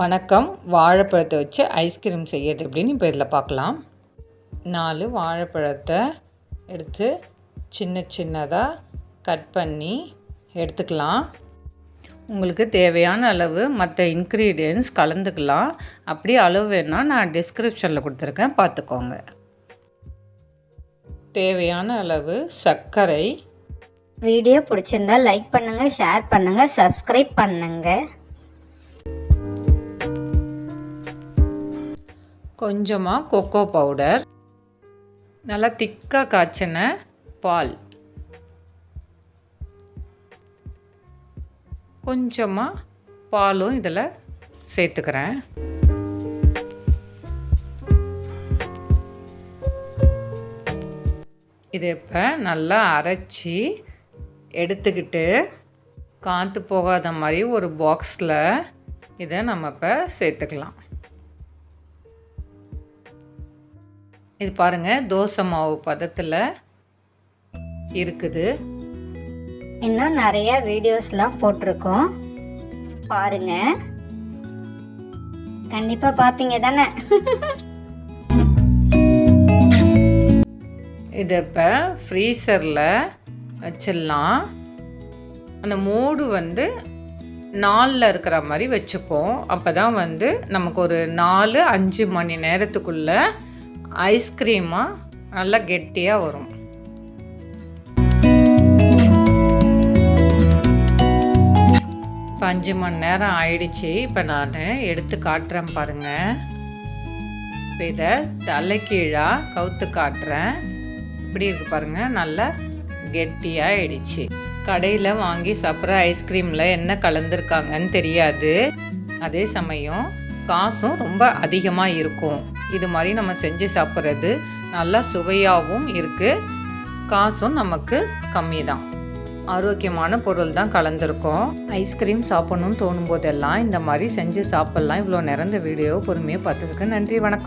வணக்கம். வாழைப்பழத்தை வச்சு ஐஸ்கிரீம் செய்யறது அப்படின்னு இப்போ இதில் பார்க்கலாம் நாலு வாழைப்பழத்தை எடுத்து சின்ன சின்னதாக கட் பண்ணி எடுத்துக்கலாம். உங்களுக்கு தேவையான அளவு மற்ற இன்க்ரீடியன்ஸ் கலந்துக்கலாம். அப்படி அளவு வேணால் நான் டிஸ்கிரிப்ஷனில் கொடுத்துருக்கேன். பார்த்துக்கோங்க தேவையான அளவு சர்க்கரை. வீடியோ பிடிச்சிருந்தா லைக் பண்ணுங்கள் ஷேர் பண்ணுங்கள் சப்ஸ்கிரைப் பண்ணுங்கள் கொஞ்சமாக கொக்கோ பவுடர் நல்லா திக்காக காய்ச்சின பால். கொஞ்சமாக பாலும் இதில் சேர்த்துக்கிறேன். இது இப்போ நல்லா அரைச்சி எடுத்துக்கிட்டு காற்று போகாத மாதிரி ஒரு பாக்ஸில் இதை நம்ம இப்போ சேர்த்துக்கலாம். இது பாருங்கள் தோசை மாவு பதத்தில் இருக்குது. இன்னும் நிறைய வீடியோஸ்லாம் போட்டிருக்கோம். பாருங்க. கண்டிப்பாக பார்ப்பீங்க தானே? இதை இப்போ ஃப்ரீசரில் வச்சிடலாம். அந்த மூடு வந்து நாலில் இருக்கிற மாதிரி வச்சுப்போம். அப்போ தான் வந்து நமக்கு ஒரு நாலு அஞ்சு மணி நேரத்துக்குள்ளே ஐஸ்கிரீமாக நல்லா கெட்டியாக வரும். இப்போ அஞ்சு மணி நேரம் ஆயிடுச்சு. இப்போ நான் எடுத்து காட்டுறேன் பாருங்கள் இப்போ இதை தலைக்கீழாக கவுத்து காட்டுறேன். இப்படி இருக்கு பாருங்கள் நல்லா கெட்டியாக ஆயிடுச்சு. கடையில் வாங்கி சாப்பிட்ற ஐஸ்கிரீமில் என்ன கலந்துருக்காங்கன்னு தெரியாது. அதே சமயம் காசும் ரொம்ப அதிகமாக இருக்கும். இது மாதிரி நம்ம செஞ்சு சாப்பிட்றது நல்லா சுவையாகவும் இருக்குது காசும் நமக்கு கம்மி தான் ஆரோக்கியமான பொருள் தான் கலந்துருக்கோம். ஐஸ்கிரீம் சாப்பிட்ணுன்னு தோணும் போதெல்லாம் இந்த மாதிரி செஞ்சு சாப்பிட்லாம். இவ்வளோ நிறந்த வீடியோ பொறுமையாக பார்த்துருக்கு நன்றி வணக்கம்.